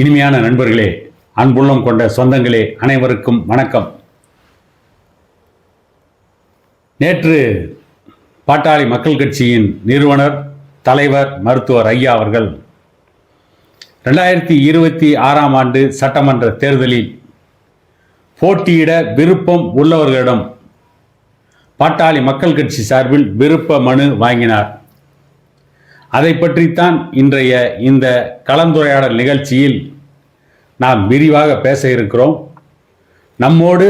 இனிமையான நண்பர்களே அன்புள்ளம் கொண்ட சொந்தங்களே அனைவருக்கும் வணக்கம். நேற்று பாட்டாளி மக்கள் கட்சியின் நிறுவனர் தலைவர் மருத்துவர் ஐயா அவர்கள் ரெண்டாயிரத்தி இருபத்தி ஆறாம் ஆண்டு சட்டமன்ற தேர்தலில் போட்டியிட விருப்பம் உள்ளவர்களிடம் பாட்டாளி மக்கள் கட்சி சார்பில் விருப்ப மனு வாங்கினார். அதை பற்றித்தான் இன்றைய இந்த கலந்துரையாடல் நிகழ்ச்சியில் நாம் விரிவாக பேச இருக்கிறோம். நம்மோடு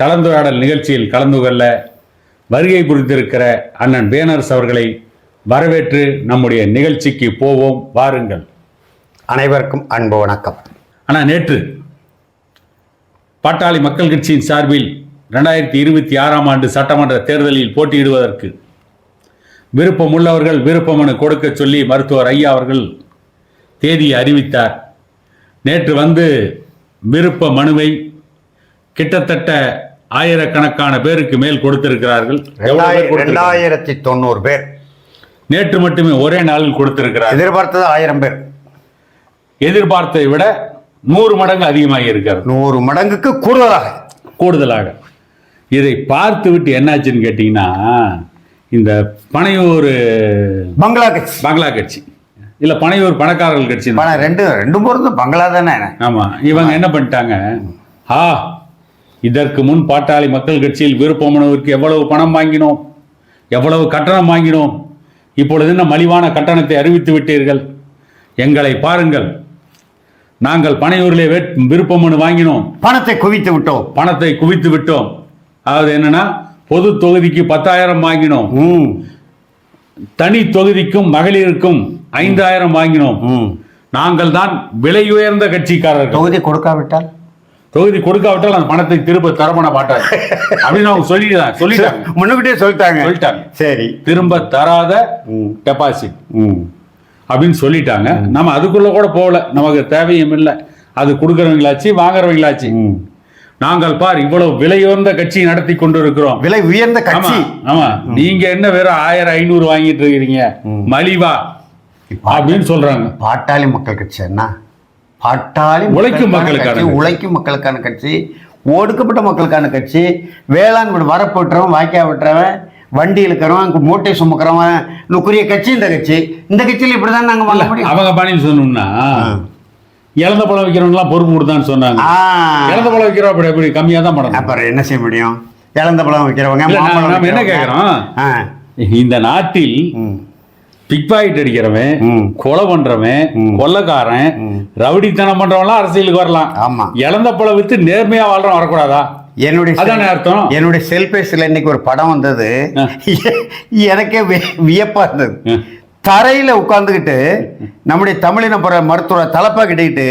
கலந்துரையாடல் நிகழ்ச்சியில் கலந்து கொள்ள வருகை புரிந்திருக்கிற அண்ணன் பேனர்ஸ் அவர்களை வரவேற்று நம்முடைய நிகழ்ச்சிக்கு போவோம். வாருங்கள். அனைவருக்கும் அன்பு வணக்கம். ஆனால் நேற்று பாட்டாளி மக்கள் கட்சியின் சார்பில் ரெண்டாயிரத்தி இருபத்தி ஆறாம் ஆண்டு சட்டமன்ற தேர்தலில் போட்டியிடுவதற்கு விருப்பமுள்ளவர்கள் விருப்ப மனு கொடுக்க சொல்லி மருத்துவர் ஐயா அவர்கள் தேதியை அறிவித்தார். நேற்று வந்து விருப்ப மனுவை கிட்டத்தட்ட ஆயிரக்கணக்கான பேருக்கு மேல் கொடுத்திருக்கிறார்கள்? ரெண்டாயிரத்தி தொண்ணூறு பேர். நேற்று மட்டுமே ஒரே நாளில் கொடுத்திருக்கிறார் எதிர்பார்த்தது ஆயிரம் பேர். எதிர்பார்த்ததை விட நூறு மடங்கு அதிகமாகி இருக்கிறது. நூறு மடங்குக்கு கூடுதலாக. கூடுதலாக. இதை பார்த்து விட்டு என்னாச்சுன்னு கேட்டிங்கன்னா இந்த பனையூர் பங்களா கட்சி பங்களா கட்சி. இல்லை பனையூர் பணக்காரர்கள் கட்சி. பணம் ரெண்டு ரெண்டும் பொருந்து பங்களா தானே? ஆமா இவங்க என்ன பண்ணிட்டாங்க? ஆ இதற்கு முன் பாட்டாளி மக்கள் கட்சியில் விருப்ப மனுவிற்கு எவ்வளவு பணம் வாங்கினோம்? எவ்வளவு கட்டணம் வாங்கினோம்? இப்பொழுது என்ன மலிவான கட்டணத்தை அறிவித்து விட்டீர்கள்? எங்களை பாருங்கள். நாங்கள் பனையூரிலே விருப்ப மனு வாங்கினோம். பணத்தை குவித்து விட்டோம். பணத்தை குவித்து விட்டோம். அதாவது என்னன்னா பொது தொகுதிக்கு பத்தாயிரம் வாங்கினோம். தனி தொகுதிக்கும் மகளிருக்கும் ஐந்தாயிரம் வாங்கினோம். நாங்கள் தான் விலை உயர்ந்த கட்சிக்காரர்கள். தொகுதி கொடுக்காவிட்டால்? தொகுதி கொடுக்காவிட்டால் அந்த பணத்தை திரும்ப தரப்பட மாட்டார் அப்படின்னு அவங்க சொல்லிட்டாங்க. சொல்லிட்டாங்க. முன்னுக்கிட்டே சொல்லிட்டாங்க. சொல்லிட்டாங்க. சரி. திரும்ப தராத ம். டெபாசிட் அப்படின்னு சொல்லிட்டாங்க. நம்ம அதுக்குள்ள கூட போகல. நமக்கு தேவையும் இல்லை. அது கொடுக்கறவங்களாச்சு வாங்குறவங்களாச்சு. ம். நாங்கள் பார் இவ்வளவு விலையுயர்ந்த கட்சி நடத்தி கொண்டு இருக்கிறோம் விலை உயர்ந்த கட்சி. ஆமா. நீங்க என்ன வெறும் ஆயிரம் ஐநூறு வாங்கிட்டு இருக்கிறீங்க? மலிவா? அப்படின்னு சொல்றாங்க. பாட்டாளி மக்கள் கட்சி என்ன? பாட்டாளி உழைக்கும் மக்களுக்கான உழைக்கும் மக்களுக்கான கட்சி ஒடுக்கப்பட்ட மக்களுக்கான கட்சி. வேளாண் வரப்பு விட்டுறவன் வாய்க்கா விட்டுறவன் வண்டி இழுக்கிறவன் மூட்டை சுமக்கிறவன் நுக்குரிய கட்சி இந்த கட்சி. இந்த கட்சியில் இப்படிதான் நாங்க வாங்க முடியும். அவங்க பாணின்னு சொன்னோம்னா இழந்த பழம் வைக்கிறவங்கலாம் பொறுப்பு கொடுத்தான்னு சொன்னாங்க. இழந்த பழம் வைக்கிறோம் அப்படி எப்படி கம்மியா தான் படம் அப்புறம் என்ன செய்ய முடியும்? இழந்த பழம் வைக்கிறவங்க இல்ல, மாம்பழம் நாம என்ன? ஆ, இந்த நாட்டில் பிக் பாக்கெட் அடிக்கிறவன். கொலை பண்றவன். கொள்ளக்காரன். ரவுடித்தனம் பண்றவன்லாம் அரசியலுக்கு வரலாம். ஆமா. இழந்த பழம் வித்து நேர்மையா வாழ்றவன் வரக்கூடாதா? என்னுடைய அதானே அர்த்தம். என்னுடைய செல்பேசியில் இன்னைக்கு ஒரு படம் வந்தது. எனக்கே வியப்பா இருந்தது. தரையில உட்கார்ந்துகிட்டு நம்முடைய தமிழின புற மருத்துவரை தலைப்பா கிட்டிக்கிட்டு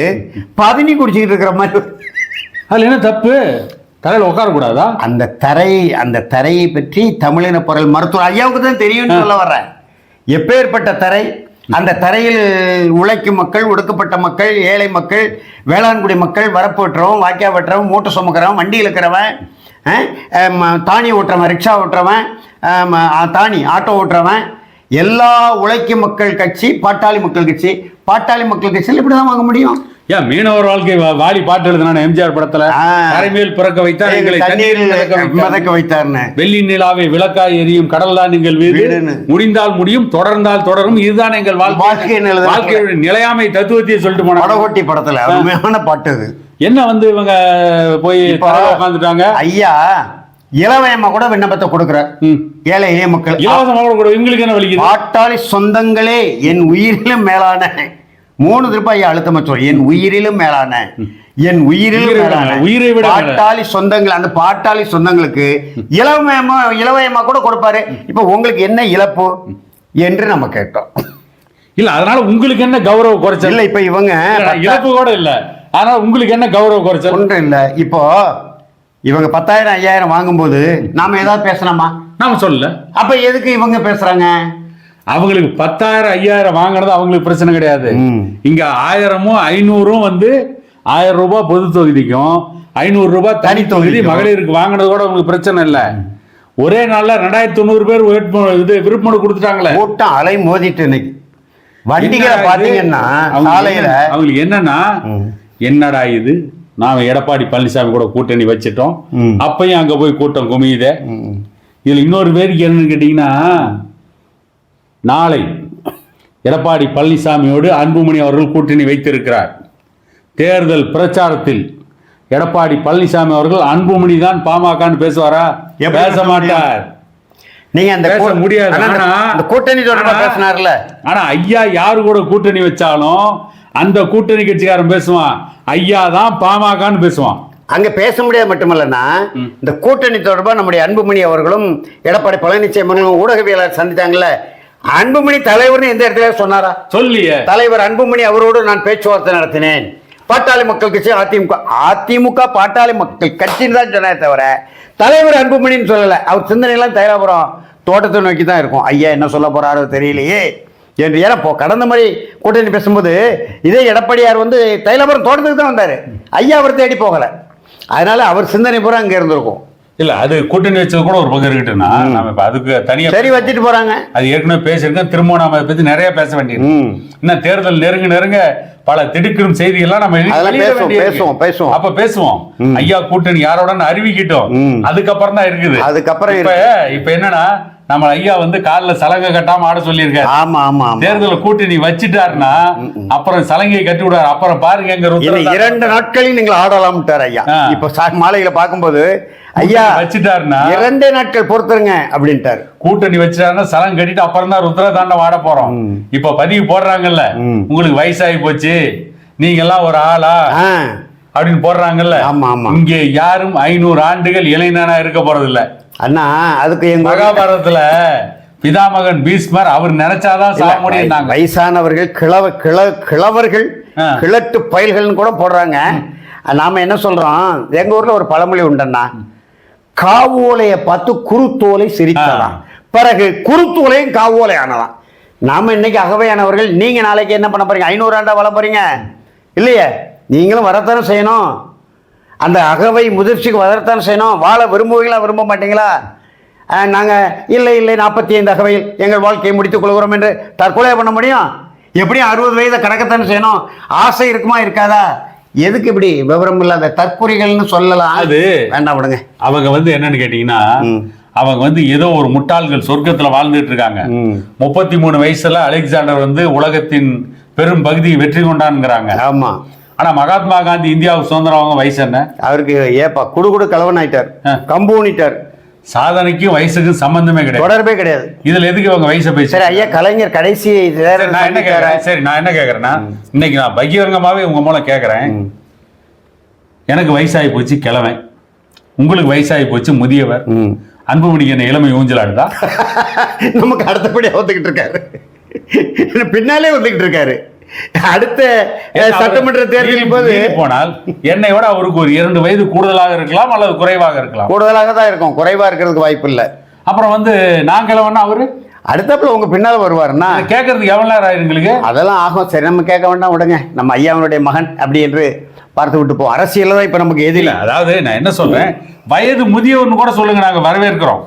பதினி குடிச்சிக்கிட்டு இருக்கிற மாதிரி அதுல என்ன தப்பு? தலையில உட்கார கூடாதா அந்த தரை அந்த தரையை பற்றி தமிழின பொருள் மருத்துவர் ஐயாவுக்கு தான் தெரியும்னு சொல்ல வர்றேன். எப்பேற்பட்ட தரை அந்த தரையில் உழைக்கும் மக்கள் ஒடுக்கப்பட்ட மக்கள் ஏழை மக்கள் வேளாண்குடி மக்கள் வரப்பு வெட்டுறவன் வாய்க்கா வெட்டுறவன் மூட்டை சுமக்கிறவன் வண்டி இழுக்கிறவன் தானி ஓட்டுறவன் ரிக்ஷா ஓட்டுறவன் தானி ஆட்டோ ஓட்டுறவன் எல்லா உழைக்கும் மக்கள் கட்சி பாட்டாளி மக்கள் கட்சி பாட்டாளி மக்கள் கட்சியில் இப்படி தான் வாங்க முடியும். ஏன் மீனவர் வாழ்க்கை வா- வாலி பாட்டு எழுதுனான எம்ஜிஆர் படத்துல. கரைமேல் பிறக்க வைத்தார் எங்களை தண்ணீரில் மிதக்க வைத்தார். மிதக்க வைத்தார்னு. வெள்ளி நிலாவை விளக்காய் எரியும் கடல் தான் எங்கள் வீடு. முடிந்தால் முடியும் தொடர்ந்தால் தொடரும். இதுதான் எங்கள் வாழ்க்கை. வாழ்க்கையுடைய நிலையாமை தத்துவத்தையே சொல்லிட்டு போனாங்க. படகோட்டி படத்துல அருமையான பாட்டு அது. என்ன வந்து இவங்க போய் உட்காந்துட்டாங்க ஐயா இளவயமா கூட விண்ணப்பத்தை கொடுக்குறார் ஏழை எளிய மக்கள். இலவசமாக கூட இவங்களுக்கு என்ன வலிக்குது? பாட்டாளி சொந்தங்களே என் உயிரிலும் மேலான. மூணு திருப்ப ஐயா அழுத்தமா சொல். என் உயிரிலும் மேலான. என் உயிரிலும் மேலான. மேல, உயிரை விட. பாட்டாளி சொந்தங்கள் அந்த பாட்டாளி சொந்தங்களுக்கு இளவயமா இளவயமா கூட கொடுப்பாரு. இப்ப உங்களுக்கு என்ன இழப்பு என்று நம்ம கேட்டோம். இல்ல அதனால உங்களுக்கு என்ன கௌரவ குறைச்சல்? இல்ல இப்ப இவங்க இழப்பு கூட இல்ல. ஆனா உங்களுக்கு என்ன கௌரவ குறைச்சல்? ஒன்றும் இல்ல. இப்போ இவங்க பத்தாயிரம் ஐயாயிரம் வாங்கும்போது நாம ஏதாவது பேசலாமா? நாம சொல்லல. அப்ப எதுக்கு இவங்க பேசுறாங்க? அவங்களுக்கு பத்தாயிரம் ஐயாயிரம் வாங்குறது அவங்களுக்கு பிரச்சனை கிடையாது. இங்க ஆயிரமும் ஐநூறும் வந்து ஆயிரம் ரூபாய் பொது தொகுதிக்கும் ஐநூறு ரூபாய் தனி தொகுதி. மகளிருக்கு வாங்குறது கூட உங்களுக்கு பிரச்சனை இல்ல. ஒரே நாள்ல ரெண்டாயிரத்தி தொண்ணூறு பேர் இது விருப்பமனு கொடுத்துட்டாங்களே. கூட்டம் அலை மோதிட்டு இன்னைக்கு. வண்டிகளை? பாத்தீங்கன்னா, அவங்களுக்கு அவங்களுக்கு என்னன்னா. என்னடா இது? நாம எடப்பாடி பழனிசாமி கூட கூட்டணி வச்சிட்டோம். அப்பயும் அங்க போய் கூட்டம் குமியுதே. இதுல இன்னொரு வேடிக்கை என்னன்னு கேட்டீங்கன்னா நாளை எடப்பாடி பழனிசாமியோடு அன்புமணி அவர்கள் கூட்டணி வைத்திருக்கிறார். தேர்தல் பிரச்சாரத்தில் எடப்பாடி பழனிசாமி அவர்கள் அன்புமணி தான் பாமகன்னு பேசுவாரா? பேச மாட்டார். நீங்க அந்த பேச முடியாது. கூட்டணி தொடர்பா ஆனா- பேசினார்ல. ஆனா ஐயா யாரு கூட கூட்டணி வச்சாலும் அந்த கூட்டணி கட்சிக்காரன் பேசுவான். ஐயா தான் பாமகன்னு பேசுவான். அங்க பேச முடியாது மட்டுமல்லன்னா இந்த கூட்டணி தொடர்பா நம்முடைய அன்புமணி அவர்களும் எடப்பாடி பழனிசாமி அவர்களும் ஊடகவியலாளர் சந்தித்தாங்கல்ல அன்புமணி தலைவர்னு எந்த இடத்துல சொன்னாரா? சொல்லியே. தலைவர் அன்புமணி அவரோடு நான் பேச்சுவார்த்தை நடத்தினேன். பாட்டாளி மக்கள் கட்சி அதிமுக அதிமுக பாட்டாளி மக்கள் கட்சின்னு தான் சொன்னாரே தவிர தலைவர் அன்புமணின்னு சொல்லல. அவர் சிந்தனையெல்லாம் தைலாபுரம் தோட்டத்தை நோக்கி தான் இருக்கும். ஐயா என்ன சொல்ல போறாரோ தெரியலையே. என்று ஏன்னா இப்போ கடந்த முறை கூட்டணி பேசும்போது இதே எடப்பாடியார் வந்து தைலாபுரம் தோட்டத்துக்கு தான் வந்தாரு. ஐயா அவர் தேடி போகல. அதனால அவர் சிந்தனை பூரா அங்க இருந்திருக்கும். இல்ல அது கூட்டணி வச்சது கூட ஒரு பக்கம் இருக்கட்டும்னா நாம இப்ப அதுக்கு தனியா சரி வச்சுட்டு போறாங்க. அது ஏற்கனவே பேசியிருக்கோம் திரும்ப நாம அதை பத்தி நிறைய பேச வேண்டியது. இன்னும் தேர்தல் நெருங்க நெருங்க பல திடுக்கிடும் செய்திகள்லாம் நம்ம பேசுவோம். பேசுவோம். அப்ப பேசுவோம். ஐயா கூட்டணி யாரோட அறிவிக்கிட்டோம். அதுக்கப்புறம் தான் இருக்குது. அதுக்கப்புறம் இப்ப இப்ப என்னன்னா நம்ம ஐயா வந்து கால்ல சலங்கை கட்டாம ஆட சொல்லியிருக்காரு. ஆமா ஆமா தேர்தல கூட்டணி வச்சுட்டாருன்னா அப்புறம் சலங்கையை கட்டி விடுவாரு அப்புறம் பாருங்க இரண்டு நாட்களில் நீங்கள் ஆடலாம்ட்டார் ஐயா. இப்ப மாலையில பார்க்கும்போது ஐயா வச்சுட்டாருன்னா இரண்டே நாட்கள் பொறுத்துருங்க அப்படின்ட்டார். கூட்டணி வச்சுட்டாருன்னா சலம் கட்டிட்டு அப்புறம் தான் ருத்ர தாண்டம் ஆட போறோம். இப்ப பதிவு போடுறாங்கல்ல. உங்களுக்கு வயசாகி போச்சு நீங்க எல்லாம் ஒரு ஆளா? அப்படின்னு போடுறாங்கல்ல. ஆமா, ஆமா. இங்கே யாரும் ஐநூறு ஆண்டுகள் இளைஞனா இருக்க போறது இல்ல அண்ணா அதுக்கு எங்க மகாபாரதத்துல பிதாமகன் பீஸ்மர் அவர் நினைச்சாதான் சாக முடியும் வயசானவர்கள் கிழவ கிழ கிழவர்கள். கிழட்டு பயல்கள்னு கூட போடுறாங்க. நாம என்ன சொல்றோம்? எங்க ஊர்ல ஒரு பழமொழி உண்டண்ணா. காவோலையை பார்த்து குருத்தோலை சிரித்தலாம் பிறகு குருத்தோலையும் காவோலை ஆனலாம் நாம இன்னைக்கு அகவையானவர்கள் நீங்க நாளைக்கு என்ன பண்ண போறீங்க? ஐநூறு ஆண்டா வள போறீங்க. இல்லையே? நீங்களும் வரத்தானே செய்யணும். அந்த அகவை முதிர்ச்சிக்கு வரத்தானே செய்யணும். வாழ விரும்புவீங்களா விரும்ப மாட்டீங்களா? அஹ், நாங்க இல்லை இல்லை நாற்பத்தி ஐந்து அகவையில் எங்கள் வாழ்க்கையை முடித்துக் கொள்கிறோம் என்று தற்கொலை பண்ண முடியும்? எப்படியும் அறுபது வயதை கடக்கத்தானே செய்யணும்? ஆசை இருக்குமா இருக்காதா? எதுக்கு இப்படி விவரம் இல்லாத தற்கொலைகள்னு சொல்லலாம்? அது வேண்டாம் விடுங்க. அவங்க வந்து என்னன்னு கேட்டீங்கன்னா. அவங்க வந்து ஏதோ ஒரு முட்டாள்கள் சொர்க்கத்துல வாழ்ந்துட்டு இருக்காங்க. முப்பத்தி மூணு வயசுல அலெக்சாண்டர் வந்து உலகத்தின் பெரும் பகுதியை வெற்றி கொண்டான்ங்கிறாங்க. ஆமா. ஆனா மகாத்மா காந்தி இந்தியாவுக்கு சுதந்திரம் அவங்க வயசு என்ன? அவருக்கு ஏப்பா குடு குடு கலவன் ஆயிட்டார். ஆ. கம்பு ஊனிட்டார். சாதனைக்கும் வயசுக்கும் சம்பந்தமே கிடையாது. தொடர்பே கிடையாது. இதுல எதுக்கு அவங்க வயசை பேசி சரி ஐயா கலைஞர் கடைசி நான் என்ன கேக்குறேன்? சரி நான் என்ன கேக்குறேன்னா இன்னைக்கு நான் பகிரங்கமாவே உங்க மூலம் கேக்குறேன். எனக்கு வயசாகி போச்சு கிழவன். உங்களுக்கு வயசாகி போச்சு முதியவர். அன்புமணிக்கு என்ன இளமை ஊஞ்சலாடுதா? நமக்கு அடுத்தபடியா வந்துகிட்டு இருக்காரு. பின்னாலே வந்துகிட்டு இருக்காரு. அடுத்த சட்டமன்ற தேர்தலின் போது போனால் என்னை விட அவருக்கு ஒரு இரண்டு வயது கூடுதலாக இருக்கலாம் அல்லது குறைவாக இருக்கலாம். கூடுதலாக தான் இருக்கும். குறைவா இருக்கிறதுக்கு வாய்ப்பு இல்லை. அப்புறம் வந்து நான் கிழவன்னா அவரு? அடுத்தப்புல உங்க பின்னால வருவாருன்னா? கேட்கறதுக்கு எவ்வளவு நேரம் ஆயிரும் எங்களுக்கு? அதெல்லாம் ஆகும். சரி நம்ம கேட்க வேண்டாம் விடுங்க. நம்ம ஐயாவனுடைய மகன் அப்படி என்று பார்த்து விட்டு போ. அரசியல் தான் இப்ப நமக்கு எதிரி. இல்ல அதாவது நான் என்ன சொல்றேன்? வயது முதியவர்னு கூட சொல்லுங்க நாங்க வரவேற்கிறோம்.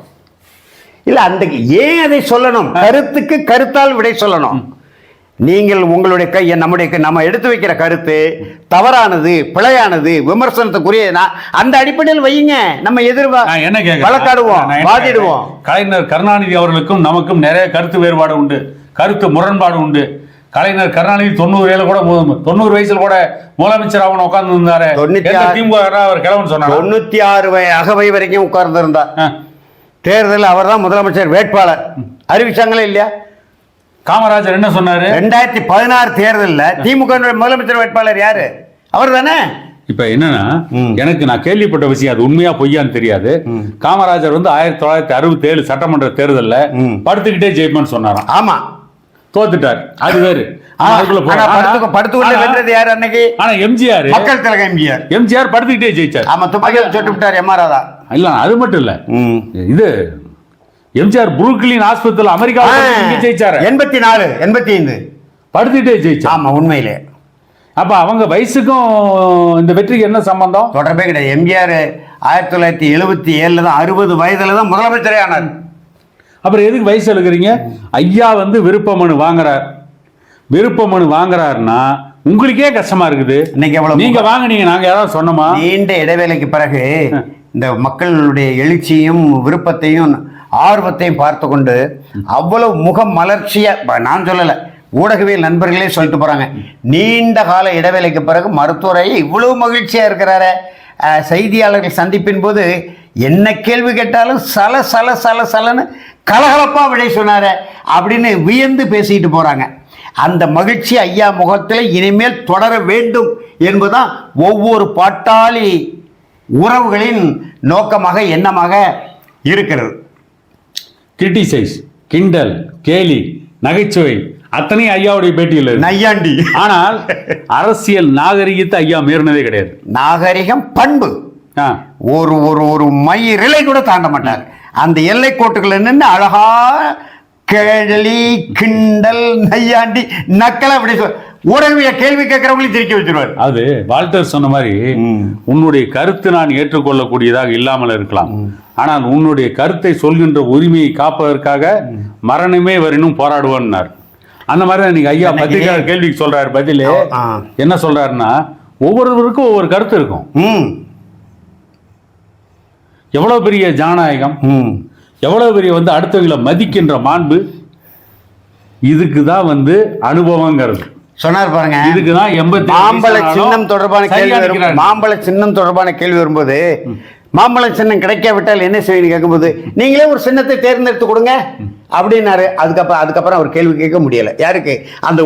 இல்ல அந்த ஏன் அதை சொல்லணும்? கருத்துக்கு கருத்தால் விடை சொல்லணும். நீங்கள் உங்களுடைய கை நம்முடைய கை- நம்ம எடுத்து வைக்கிற கருத்து தவறானது பிழையானது விமர்சனத்துக்குரியதுனா அந்த அடிப்படையில் வையுங்க. நம்ம எதிர்வா நான் என்ன வழக்காடுவோம் வாதிடுவோம்? கலைஞர் கருணாநிதி அவர்களுக்கும் நமக்கும் நிறைய கருத்து வேறுபாடு உண்டு. கருத்து முரண்பாடு உண்டு. கலைஞர் கருணாநிதி தொண்ணூறு ஏழு கூட தொண்ணூறு வயசுல கூட முதலமைச்சர் அவன் உட்கார்ந்து இருந்தாரு திமுக அவர் கிழவன் சொன்னார்? தொண்ணூத்தி ஆறு வய அகவை வரைக்கும் உட்கார்ந்திருந்தார். தேர்தலில் அவர் தான் முதலமைச்சர் வேட்பாளர். அறிவிச்சாங்களே இல்லையா? காமராஜர் என்ன சொன்னாரு? ரெண்டாயிரத்தி பதினாறு தேர்தலில் திமுக முதலமைச்சர் வேட்பாளர் யாரு? அவர் தானே இப்ப என்னன்னா. எனக்கு நான் கேள்விப்பட்ட விஷயம் அது உண்மையா பொய்யான்னு தெரியாது. காமராஜர் வந்து ஆயிரத்தி தொள்ளாயிரத்தி அறுபத்தி ஏழு சட்டமன்ற தேர்தல்ல. படுத்துக்கிட்டே ஜெயிப்பேன்னு சொன்னாராம். ஆமா. தோத்துட்டார். அது வேறு. எம்ஜிஆர். படுத்துக்கிட்டே ஜெயிச்சார். ஆமா துப்பாக்கியில் சுட்டு விட்டார் எம் ஆர் ராதா இல்ல அது மட்டும் இல்ல. இது எம்ஜிஆர் புரூக்லின் ஆஸ்பத்திரியில் அமெரிக்காவில் ஜெயிச்சாரு எண்பத்தி நாலு எண்பத்தி ஐந்து படுத்துக்கிட்டே ஜெயிச்சார். ஆமா உண்மையிலே. அப்ப அவங்க வயசுக்கும் இந்த வெற்றிக்கு என்ன சம்பந்தம்? தொடர்பே கிடையாது. எம்ஜிஆர் ஆயிரத்தி தொள்ளாயிரத்தி எழுபத்தி ஏழுல தான் அறுபது வயதுல தான் முதலமைச்சரே ஆனார். அப்புறம் எதுக்கு வயசு எழுக்கிறீங்க ஐயா வந்து விருப்ப மனு வாங்குறார். விருப்ப மனு வாங்குறாருன்னா உங்களுக்கே கஷ்டமா இருக்குது. இன்னைக்கு எவ்வளவு நீங்க வாங்குனீங்க நாங்க யாராவது சொன்னோமா? நீண்ட இடைவேளைக்கு பிறகு இந்த மக்களுடைய எழுச்சியும் விருப்பத்தையும் ஆர்வத்தையும் பார்த்து கொண்டு அவ்வளவு முக மலர்ச்சியை நான் சொல்லலை. ஊடகவியல் நண்பர்களே சொல்லிட்டு போகிறாங்க நீண்ட கால இடைவேளைக்கு பிறகு மருத்துவரை இவ்வளவு மகிழ்ச்சியாக இருக்கிறாரு. செய்தியாளர்கள் சந்திப்பின் போது என்ன கேள்வி கேட்டாலும் சல சல சல சலன்னு கலகலப்பாக விடை சொன்னார் அப்படின்னு வியந்து பேசிட்டு போகிறாங்க அந்த மகிழ்ச்சி ஐயா முகத்தில் இனிமேல் தொடர வேண்டும் என்பதுதான் ஒவ்வொரு பாட்டாளி உறவுகளின் நோக்கமாக எண்ணமாக இருக்கிறது. கிரிட்டிசைஸ் கிண்டல் கேலி நகைச்சுவை அத்தனையும் ஐயாவுடைய பேட்டியில். நையாண்டி. ஆனால் அரசியல் நாகரிகத்தை ஐயா மீறினதே கிடையாது. நாகரிகம் பண்பு. ஒரு ஒரு ஒரு மை ரிலை கூட தாண்ட மாட்டார். அந்த எல்லை கோட்டுக்குள்ள நின்று அழகா கேளி கிண்டல் நையாண்டி நக்கலை அப்படி உடனே கேள்வி கேட்கறவங்களையும் திருக்கி வச்சிருவார் அது வால்டர் சொன்ன மாதிரி. உன்னுடைய கருத்து நான் ஏற்றுக்கொள்ளக்கூடியதாக இல்லாமல் இருக்கலாம். ஆனால் உன்னுடைய கருத்தை சொல்கின்ற உரிமையை காப்பதற்காக மரணமே வரினும் போராடுவான்னார். அந்த மாதிரி தான் இன்னைக்கு ஐயா பத்திரிகையாளர் கேள்விக்கு சொல்றாரு பதிலே. என்ன சொல்றாருன்னா ஒவ்வொருவருக்கும் ஒவ்வொரு கருத்து இருக்கும். ம். எவ்வளவு பெரிய ஜனநாயகம்? ம். எவ்வளவு பெரிய வந்து அடுத்தவங்களை மதிக்கின்ற மாண்பு? இதுக்கு தான் வந்து அனுபவங்கிறது. சொன்னார் பாருங்க. இதுக்கு தான் எண்பத்தி மாம்பழ சின்னம் தொடர்பான கேள்வி வரும். மாம்பழ சின்னம் தொடர்பான கேள்வி வரும்போது மாம்பழ சின்னம் கிடைக்காவிட்டால் என்ன செய்வீங்க கேட்கும்போது நீங்களே ஒரு சின்னத்தை தேர்ந்தெடுத்து கொடுங்க. அப்படின்னாரு. அதுக்கப்புறம் அதுக்கப்புறம் அவர் கேள்வி கேட்க முடியல. யாருக்கு? அந்த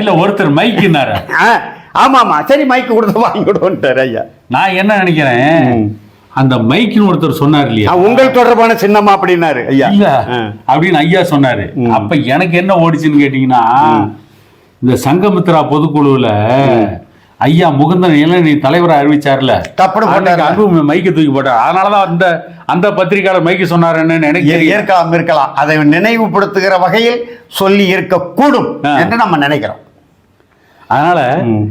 இல்ல ஒருத்தர் மைக்குன்னாரு. ஆமா ஆமா சரி மைக்கு கொடுத்து வாங்கி கொடுன்ட்டாரு ஐயா. நான் என்ன நினைக்கிறேன். அந்த மைக்குன்னு ஒருத்தர் சொன்னார் இல்லையா? உங்கள் தொடர்பான சின்னமா அப்படின்னாரு ஐயா. இல்ல. அப்படின்னு ஐயா சொன்னாரு. அப்ப எனக்கு என்ன ஓடிச்சுன்னு கேட்டீங்கன்னா இந்த சங்கமித்ரா பொதுக்குழுவுல ஐயா முகுந்தன் இளநீ தலைவரை அறிவிச்சார்ல. அன்பு மைக்கு தூக்கி போட்டார் அதனாலதான் அந்த அந்த பத்திரிக்கையாளர் மைக்கு சொன்னாருன்னு தெரியும். இருக்கலாம் இருக்கலாம் அதை நினைவுபடுத்துகிற வகையில் சொல்லி இருக்கக்கூடும். என்று நம்ம நினைக்கிறோம் அதனால.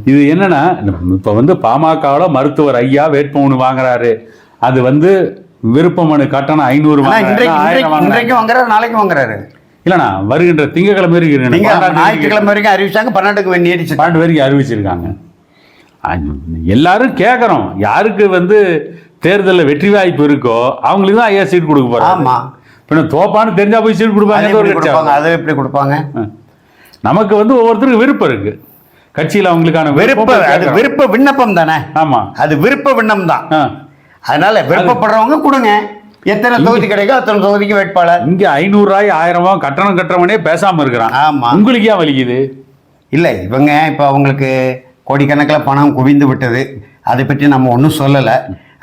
இது என்னன்னா இப்ப வந்து பாமகவுல மருத்துவர் ஐயா வேட்புமனு வாங்குறாரு அது வந்து விருப்ப மனு கட்டணம் ஐநூறு. இன்றைக்கு வாங்குறாரு நாளைக்கு வாங்குறாரு இல்லண்ணா வருகின்ற திங்கக்கிழமை வரைக்கும் ஞாயிற்றுக்கிழமை வரைக்கும் அறிவிச்சாங்க பன்னெண்டுக்கு நீடிச்சு பன்னெண்டு வரைக்கும் அறிவிச்சிருக்காங்க. எல்லாரும் கேட்குறோம் யாருக்கு வந்து தேர்தலில் வெற்றி வாய்ப்பு இருக்கோ அவங்களுக்கு தான் ஐயா சீட் கொடுக்க போறாங்க ஆமா. பின்ன தோப்பான்னு தெரிஞ்சா போய் சீட் கொடுப்பாங்க ஒரு கட்சி அதை எப்படி கொடுப்பாங்க? நமக்கு வந்து ஒவ்வொருத்தருக்கு விருப்பம் இருக்கு. கட்சியில் அவங்களுக்கான விருப்ப அது. விருப்ப விண்ணப்பம் தானே? ஆமா. அது விருப்ப விண்ணப்பம் தான். அதனால விருப்பப்படுறவங்க கொடுங்க. எத்தனை தொகுதி கிடைக்கும் அத்தனை தொகுதிக்கு வேட்பாளர். இங்க ஐநூறு ரூபாய் ஆயிரம் ரூபாய் கட்டணம் கட்டுறவனே பேசாம இருக்கிறான். ஆமா. உங்களுக்கு ஏன் வலிக்குது? இல்லை இவங்க இப்போ அவங்களுக்கு கோடிக்கணக்கில் பணம் குவிந்து விட்டது. அதை பற்றி நம்ம ஒன்றும் சொல்லலை.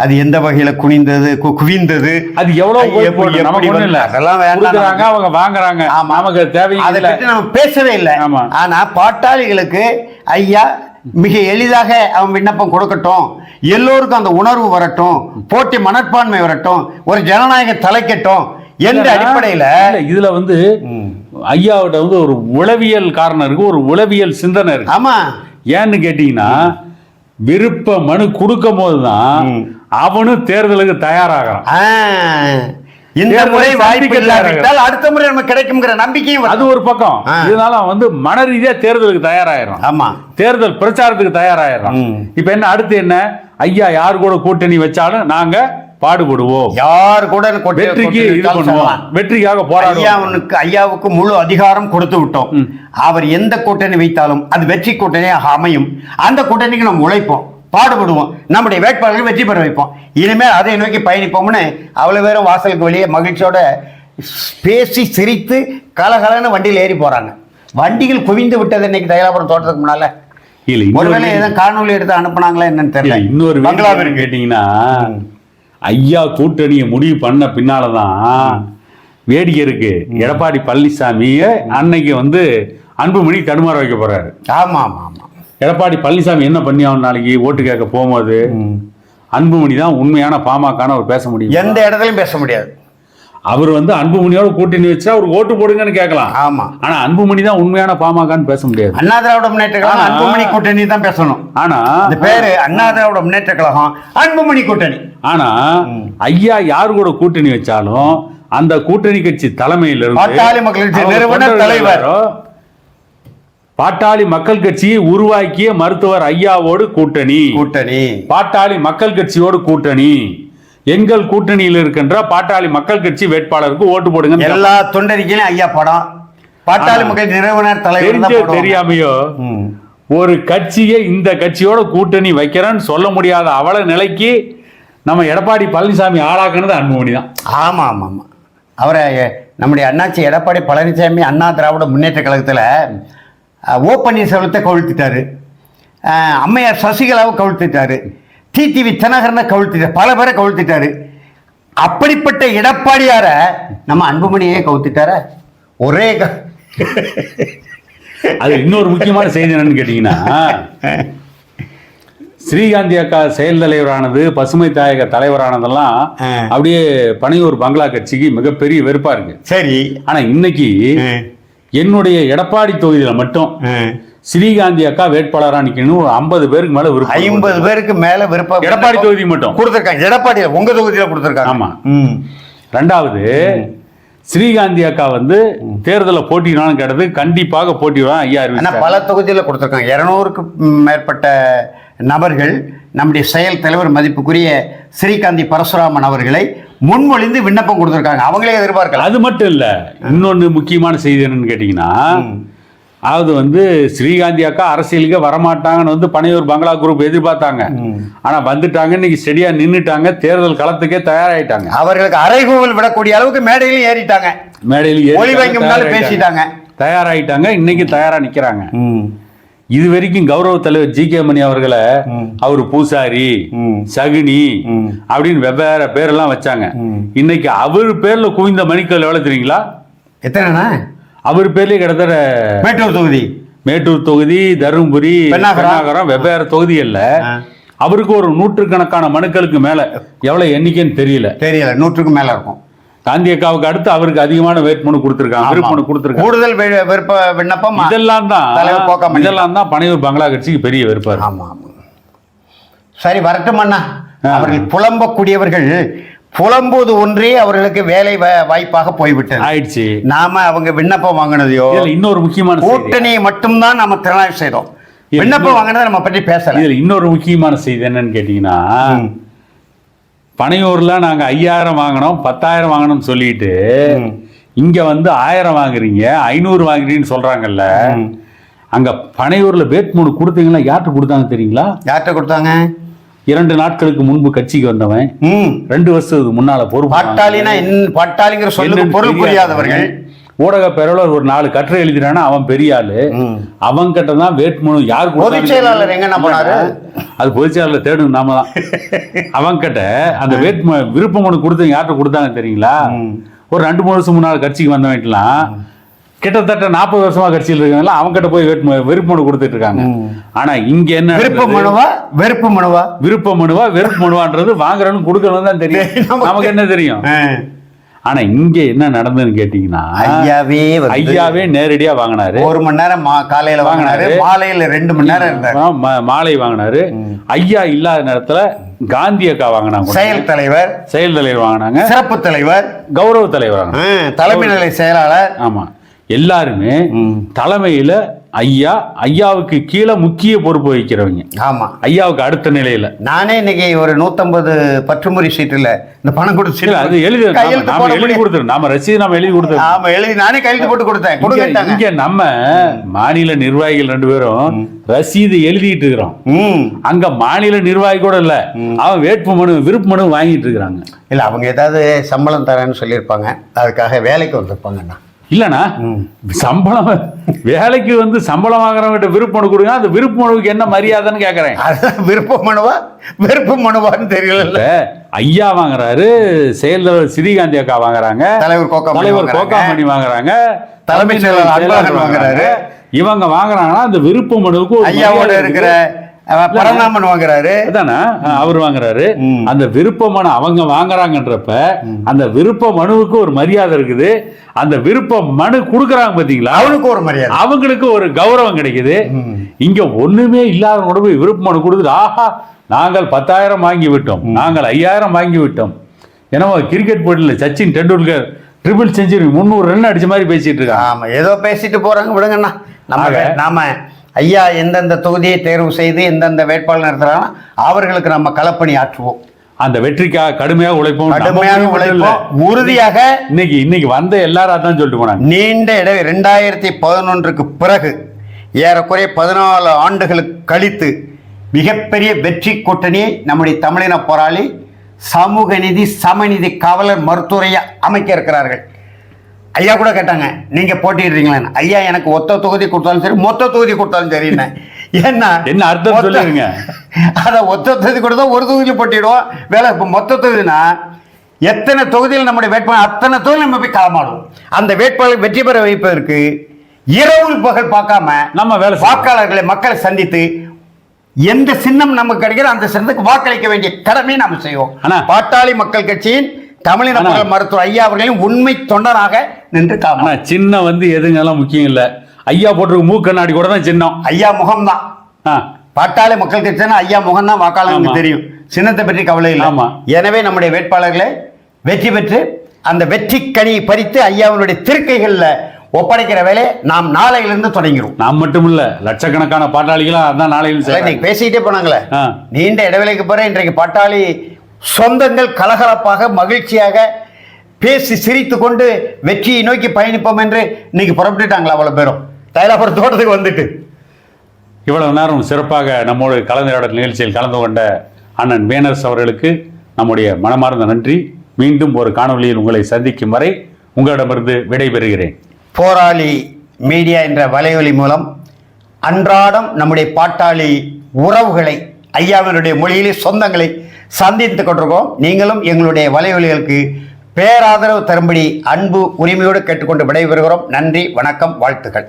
அது எந்த வகையில் குனிந்தது குவிந்தது? அது எவ்வளவு அது அதெல்லாம் நமக்கு. அவங்க வாங்குறாங்க. நமக்கு அதை தேவையில்லை பற்றி நம்ம பேசவே இல்லை. ஆனா பாட்டாளிகளுக்கு ஐயா மிக எளிதாக அவன் விண்ணப்பம் கொடுக்கட்டும். எல்லோருக்கும் அந்த உணர்வு வரட்டும். போட்டி மனப்பான்மை வரட்டும். ஒரு ஜனநாயக தலைக்கட்டும் என்ற அடிப்படையில இதுல வந்து ஐயாவிட்ட வந்து ஒரு உளவியல் காரணம் இருக்கு ஒரு உளவியல் சிந்தனை இருக்கு. ஆமா. ஏன்னு கேட்டீங்கன்னா விருப்ப மனு கொடுக்கும் போதுதான். அவனும் தேர்தலுக்கு தயாராகிறான். இந்த முறை வாய்ப்பு இல்லாவிட்டால் அடுத்த முறை நமக்கு கிடைக்குங்கிற நம்பிக்கையும் அது. ஒரு பக்கம். இதனால வந்து மன ரீதியா தேர்தலுக்கு தயாராயிரும் ஆமா. தேர்தல் பிரச்சாரத்துக்கு தயாராயிரும். இப்ப என்ன அடுத்து என்ன? ஐயா யார் கூட கூட்டணி வச்சாலும் நாங்க பாடுபடுவோம். யார் கூட வெற்றிக்கு. வெற்றிக்காக போராடுவோம். ஐயாவுக்கு ஐயாவுக்கு முழு அதிகாரம் கொடுத்து விட்டோம். அவர் எந்த கூட்டணி வைத்தாலும் அது வெற்றி கூட்டணியாக அமையும். அந்த கூட்டணிக்கு நம்ம உழைப்போம். பாடுபடுவோம். நம்முடைய வேட்பாளர்கள் வெற்றி பெற வைப்போம். இனிமேல் அதை நோக்கி பயணிப்போம்னு அவ்வளவு பேரும் வாசலுக்கு வெளியே மகிழ்ச்சியோட பேசி சிரித்து கலகலன்னு வண்டியில் ஏறி போறாங்க. வண்டிகள் குவிந்து விட்டது இன்னைக்கு தைலாபுரம் தோட்டத்துக்கு முன்னால. இல்ல ஒருவேளை ஏதோ காணொலி எடுத்து அனுப்புனாங்களா என்னன்னு தெரியல. இன்னொரு பங்களாவிற்கு கேட்டீங்கன்னா ஐயா கூட்டணியை முடிவு பண்ண பின்னாலதான் வேடிக்கை இருக்கு. எடப்பாடி பழனிசாமி அன்னைக்கு வந்து அன்புமணி தடுமாற வைக்க போறாரு. ஆமா ஆமா ஆமா. எடப்பாடி பழனிசாமி என்ன பண்ணி அவன் நாளைக்கு? ஓட்டு கேட்க போகும்போது அன்புமணி தான் உண்மையான பாமகன்னு அவர் பேச முடியும். எந்த இடத்துலயும் பேச முடியாது. அவர் வந்து அன்புமணியோட கூட்டணி வச்சா அவர் ஓட்டு போடுங்கன்னு கேட்கலாம். ஆமா. ஆனா அன்புமணி தான் உண்மையான பாமகன்னு பேச முடியாது. அண்ணா திராவிட முன்னேற்ற கழகம் அன்புமணி கூட்டணி தான் பேசணும். ஆனா இந்த பேரு அண்ணா திராவிட முன்னேற்ற கழகம் அன்புமணி கூட்டணி. ஆனா ஐயா யார் கூட கூட்டணி வச்சாலும் அந்த கூட்டணி கட்சி தலைமையில இருந்து பாட்டாளி மக்கள் கட்சி அவங்க நிறுவனர் தொண்டர்கள் தலைவர். பாட்டாளி மக்கள் கட்சியை உருவாக்கிய மருத்துவர் ஐயாவோடு கூட்டணி. கூட்டணி. பாட்டாளி மக்கள் கட்சியோடு கூட்டணி. எங்கள் கூட்டணியில் இருக்கின்ற பாட்டாளி மக்கள் கட்சி வேட்பாளருக்கு ஓட்டு போடுங்க எல்லா தொண்டறிக்கையிலும் ஐயா படம். பாட்டாளி மக்கள் நிறுவனர் தலைவர். தெரியாமையோ. ஒரு கட்சியை இந்த கட்சியோட கூட்டணி வைக்கிறேன்னு சொல்ல முடியாத அவல நிலைக்கு நம்ம எடப்பாடி பழனிசாமி ஆளாக்குனது அன்புமணி தான். ஆமா ஆமா ஆமா அவரை நம்முடைய அண்ணாச்சி எடப்பாடி பழனிசாமி அண்ணா திராவிட முன்னேற்ற கழகத்தில் ஓ பன்னீர்செல்வத்தை கவிழ்த்திட்டாரு. அம்மையார் சசிகலாவை கவிழ்த்திட்டாரு. டிடிவி தினகரனை கவிழ்த்திட்டார். பல பேரை கவிழ்த்திட்டாரு. அப்படிப்பட்ட எடப்பாடியார நம்ம அன்புமணியே கவுத்திட்டார ஒரே க- அது இன்னொரு முக்கியமான செய்தி என்னன்னு கேட்டீங்கன்னா ஸ்ரீகாந்தி அக்கா செயல் தலைவரானது பசுமை தாயக தலைவரானதெல்லாம். அப்படியே பனையூர் பங்களா கட்சிக்கு மிகப்பெரிய வெறுப்பா இருக்கு. சரி. ஆனா இன்னைக்கு என்னுடைய எடப்பாடி தொகுதியில மட்டும் ஸ்ரீகாந்தி அக்கா வேட்பாளரா நிக்கணும் ஒரு ஐம்பது பேருக்கு மேல விருப்பம் ஐம்பது பேருக்கு மேல விருப்பம் எடப்பாடி தொகுதி மட்டும். கொடுத்துருக்காங்க. எடப்பாடியில் உங்க தொகுதியில கொடுத்துருக்காங்க. ஆமா. ரெண்டாவது ஸ்ரீகாந்தி அக்கா வந்து தேர்தலில் போட்டியிடான்னு கேட்டது கண்டிப்பாக போட்டியிடும் ஐயா ஆனா அறிவிச்சார். பல தொகுதியில் கொடுத்துருக்காங்க. இரநூறுக்கு மேற்பட்ட நபர்கள் நம்முடைய செயல் தலைவர் மதிப்புக்குரிய ஸ்ரீகாந்தி பரசுராமன் அவர்களை முன்மொழிந்து விண்ணப்பம் கொடுத்துருக்காங்க. அவங்களே எதிர்பார்க்கலாம் அது மட்டும் இல்ல. இன்னொன்னு முக்கியமான செய்தி என்னன்னு கேட்டீங்கன்னா அதாவது வந்து ஸ்ரீகாந்தி அக்கா அரசியலுக்கு வரமாட்டாங்கன்னு வந்து பனையூர் பங்களா குரூப் எதிர்பார்த்தாங்க. ஆனா வந்துட்டாங்க இன்னைக்கு ஸ்டெடியா நின்னுட்டாங்க தேர்தல் களத்துக்கே தயாராயிட்டாங்க. அவர்களுக்கு அறைகூவல் விடக்கூடிய அளவுக்கு மேடையிலும் ஏறிட்டாங்க. மேடையில் ஒளி தயாராயிட்டாங்க. பேசிட்டாங்க. தயாராயிட்டாங்க இன்னைக்கு தயாரா நிக்கிறாங்க. இது வரைக்கும் கௌரவ தலைவர் ஜி கே மணி அவர்களை அவர் பூசாரி. சகுனி. அப்படின்னு வெவ்வேறு பேரெல்லாம் வச்சாங்க. இன்னைக்கு அவர் பேர்ல குவிந்த மணிக்கல் எவ்வளவு தெரியுங்களா? எத்தனைண்ணா? அவர் பேர்லயே கிட்டத்தட்ட மேட்டூர் தொகுதி. மேட்டூர் தொகுதி தருமபுரி. பெண்ணாகரம் வெவ்வேறு தொகுதிகள்ல ஆ. அவருக்கு ஒரு நூற்றுக்கணக்கான மனுக்களுக்கு மேல எவ்வளவு எண்ணிக்கைன்னு தெரியல. தெரியல நூற்றுக்கு மேல இருக்கும். காந்தி அக்காவுக்கு அடுத்து அவருக்கு அதிகமான வேட்புமனு கொடுத்திருக்காங்க விருப்பமனு கொடுத்திருக்காங்க. கூடுதல் விருப்ப விண்ணப்பம் இதெல்லாம் தான். இதெல்லாம் தான் பனையூர் பங்களா கட்சிக்கு பெரிய வெறுப்பாரு. ஆமா ஆமா. சரி வரட்டும் அண்ணா. அவர்கள் புலம்பக்கூடியவர்கள் புலம்புவது ஒன்றே அவர்களுக்கு வேலை வாய்ப்பாக போய்விட்டது. ஆயிடுச்சு. நாம அவங்க விண்ணப்பம் வாங்கினதையோ இன்னொரு முக்கியமான. கூட்டணியை மட்டும்தான் நம்ம திறனாய்வு செய்தோம். விண்ணப்பம் வாங்கினதை நம்ம பற்றி பேசல. இதுல இன்னொரு முக்கியமான செய்தி என்னன்னு கேட்டீங்கன்னா. பனையூர்ல நாங்க ஐயாயிரம் வாங்கினோம் பத்தாயிரம் வாங்கணும்னு சொல்லிட்டு. இங்க வந்து ஆயிரம் வாங்குறீங்க ஐநூறு வாங்குறீங்கன்னு சொல்றாங்கல்ல. அங்க பனையூர்ல வேட்புமனு கொடுத்தீங்களா யார்கிட்ட கொடுத்தாங்க தெரியுங்களா? யார்கிட்ட கொடுத்தாங்க? இரண்டு நாட்களுக்கு முன்பு கட்சிக்கு வந்தவன். ரெண்டு வருஷத்துக்கு முன்னால பொறுப்பு பாட்டாளினா பாட்டாளிங்கிற சொல்லுக்கு பொருள் புரியாதவர்கள். ஊடக பேரவர் ஒரு நாலு கட்டுரை எழுதினானா அவன் பெரிய ஆளு. அவன் கிட்ட தான் வேட்புமனு யார் பொதுச் செயலாளர் எங்க என்ன பண்ணாரு? அது பொதுச் செயலாளர் தேடும் நாம தான் அவன் கிட்ட அந்த வேட்பு விருப்ப மனு கொடுத்து யார்கிட்ட கொடுத்தாங்க தெரியுங்களா. ஒரு ரெண்டு மூணு வருஷம் முன்னாள் கட்சிக்கு வந்தவன்லாம் கிட்டத்தட்ட நாற்பது வருஷமா கட்சியில் இருக்காங்களா அவங்க கிட்ட போய் வேட்பு விருப்ப மனு கொடுத்துட்டு இருக்காங்க. ஆனா இங்க என்ன விருப்ப? மனுவா? வெறுப்பு மனுவா? விருப்ப மனுவா வெறுப்பு மனுவான்றது வாங்குறவனு கொடுக்கணும் தான் தெரியும். நமக்கு- என்ன தெரியும். ஆனா இங்க என்ன நடந்ததுன்னு கேட்டீங்கன்னா ஐயாவே ஐயாவே நேரடியா வாங்கினாரு. ஒரு மணி நேரம் காலையில வாங்கினாரு. மாலையில ரெண்டு மணி நேரம் மாலை வாங்கினாரு. ஐயா இல்லாத நேரத்துல காந்தி அக்கா வாங்கினாங்க. செயல் தலைவர். செயல் தலைவர் வாங்கினாங்க. சிறப்பு தலைவர். கௌரவ தலைவர் தலைமை நிலை செயலாளர். ஆமா. எல்லாருமே. தலைமையில ஐயா ஐயாவுக்கு கீழே முக்கிய பொறுப்பு வகிக்கிறவங்க. ஆமா. ஐயாவுக்கு அடுத்த நிலையில. நானே இன்னைக்கு ஒரு நூத்தம்பது பற்றுமுறை சீட்டுல இந்த பணம் கொடுத்து அது எழுதி நாம- எழுதி முடியாது. கொடுத்துரும் நாம ரசீது நாம எழுதி கொடுத்துரும் ஆமா எழுதி நானே கையெழுத்து போட்டு கொடுத்தேன். இங்க- நம்ம மாநில நிர்வாகிகள் ரெண்டு பேரும் ரசீது எழுதிட்டு இருக்கிறோம். அங்க மாநில நிர்வாகி கூட இல்ல. அவன் வேட்பு மனு விருப்ப மனு வாங்கிட்டு இருக்கிறாங்க. இல்ல அவங்க ஏதாவது சம்பளம் தரேன்னு சொல்லியிருப்பாங்க. அதுக்காக வேலைக்கு வந்திருப்பாங்கண்ணா. இல்லனா சம்பளம் வேலைக்கு வந்து சம்பளம் வாங்குறவங்கிட்ட விருப்ப மனு கொடுங்க. அந்த விருப்ப மனுவுக்கு என்ன மரியாதைன்னு அதுதான் விருப்ப மனுவா? வெறுப்பு மனுவான்னு தெரியல ஐயா வாங்குறாரு செயலர் ஸ்ரீகாந்தி அக்கா வாங்குறாங்க. தலைவர் கோக்காமணி தலைவர் வாங்குறாங்க. கோகாமணி வாங்குறாங்க. தலைமைச் அன்பழகன் வாங்குறாரு. இவங்க வாங்குறாங்கன்னா அந்த விருப்ப மனுவுக்கு ஐயாவோட இருக்கிற பரந்தாமன் வாங்குறாரு. அதானே? அவர் வாங்குறாரு. அந்த விருப்ப மனு அவங்க வாங்குறாங்கன்றப்ப அந்த விருப்ப மனுவுக்கு ஒரு மரியாதை இருக்குது. அந்த விருப்ப மனு கொடுக்குறாங்க பாத்தீங்களா? அவனுக்கு ஒரு மரியாதை. அவங்களுக்கு ஒரு கௌரவம் கிடைக்குது. இங்க ஒண்ணுமே இல்லாத போய் விருப்ப மனு கொடுத்துட்டு ஆஹா நாங்கள் பத்தாயிரம் வாங்கி விட்டோம். நாங்கள் ஐயாயிரம் வாங்கி விட்டோம். ஏன்னா கிரிக்கெட் போட்டியில் சச்சின் டெண்டுல்கர் ட்ரிபிள் செஞ்சுரி முந்நூறு ரன் அடிச்ச மாதிரி பேசிட்டு இருக்காங்க. ஆமா ஏதோ பேசிட்டு போறாங்க விடுங்கண்ணா. நம்ம நாம ஐயா எந்தெந்த தொகுதியை தேர்வு செய்து எந்தெந்த வேட்பாளர் நடத்துறாங்கன்னா அவர்களுக்கு நம்ம களப்பணி ஆற்றுவோம். அந்த வெற்றிக்காக கடுமையாக உழைப்போம். கடுமையாக. உழைப்போம். உறுதியாக இன்னைக்கு இன்னைக்கு வந்த எல்லாரும் அதான் சொல்லிட்டு போனாங்க. நீண்ட இடைவே ரெண்டாயிரத்தி பதினொன்றுக்கு பிறகு ஏறக்குறைய பதினாலு ஆண்டுகளுக்கு கழித்து மிகப்பெரிய வெற்றி கூட்டணியை நம்முடைய தமிழின போராளி சமூக நீதி சமநீதி காவலர் மருத்துவரையை அமைக்க இருக்கிறார்கள். ஐயா கூட கேட்டாங்க நீங்க போட்டிடுறீங்களா ஐயா எனக்கு ஒத்த தொகுதி கொடுத்தாலும் சரி மொத்த தொகுதி கொடுத்தாலும் சரின்னு ஏன்னா என்ன அர்த்தம் சொல்லிருங்க. அதை ஒத்த தொகுதி கொடுத்தா ஒரு தொகுதியில் போட்டிடுவோம் வேலை இப்போ மொத்த தொகுதினா எத்தனை தொகுதியில் நம்முடைய வேட்பாளர் அத்தனை தொகுதியில் நம்ம போய் களமாடுவோம் அந்த வேட்பாளர் வெற்றி பெற வைப்பதற்கு இரவு பகல் பார்க்காம நம்ம வேலை. வாக்காளர்களை மக்களை சந்தித்து எந்த சின்னம் நமக்கு கிடைக்கிறோ அந்த சின்னத்துக்கு வாக்களிக்க வேண்டிய கடமையை நாம் செய்வோம் அண்ணா. பாட்டாளி மக்கள் கட்சியின் தமிழின மருத்துவர் ஐயா அவர்களின் உண்மை தொண்டனாக நின்று காமா. ஆனா சின்னம் வந்து எதுங்கெல்லாம் முக்கியம் இல்ல. ஐயா போட்டிருக்க மூக்கண்ணாடி கூட தான் சின்னம். ஐயா முகம்தான் பாட்டாளி மக்கள் கட்சினா ஐயா முகம் தான் வாக்காளருக்கு ஆமா. தெரியும். சின்னத்தை பற்றி கவலை இல்லை. ஆமா. எனவே நம்முடைய வேட்பாளர்களை வெற்றி பெற்று அந்த வெற்றி கனியை பறித்து ஐயாவுடைய திருக்கைகளில் ஒப்படைக்கிற வேலையை நாம் நாளையிலிருந்து தொடங்கிறோம் நாம் மட்டும் இல்ல லட்சக்கணக்கான பாட்டாளிகளா அதான் நாளையில் இல்ல, செய்றாங்க. இன்னைக்கு பேசிக்கிட்டே போனாங்களே. நீண்ட இடைவேளைக்கு பிறகு இன்றைக்கு பாட்டாளி சொந்தங்கள் கலகலப்பாக மகிழ்ச்சியாக பேசி சிரித்து கொண்டு வெற்றியை நோக்கி பயணிப்போம் என்று இன்னைக்கு புறப்பட்டுட்டாங்களா அவ்வளவு பேரும். தைலாபுரம் தோட்டத்துக்கு வந்துட்டு. இவ்வளவு நேரம் சிறப்பாக நம்மோடு கலந்துரையாடல் நிகழ்ச்சியில் கலந்து கொண்ட அண்ணன் வேனர்ஸ் அவர்களுக்கு நம்முடைய மனமார்ந்த நன்றி. மீண்டும் ஒரு காணொளியில் உங்களை சந்திக்கும் வரை உங்களிடமிருந்து விடைபெறுகிறேன். போராளி மீடியா என்ற வலையொலி மூலம் அன்றாடம் நம்முடைய பாட்டாளி உறவுகளை ஐயாவினுடைய மொழியிலே சொந்தங்களை சந்தித்து கொண்டிருக்கோம். நீங்களும் எங்களுடைய வலைவலிகளுக்கு பேராதரவு தரும்படி அன்பு உரிமையோடு கேட்டுக்கொண்டு விடைபெறுகிறோம். நன்றி வணக்கம் வாழ்த்துக்கள்.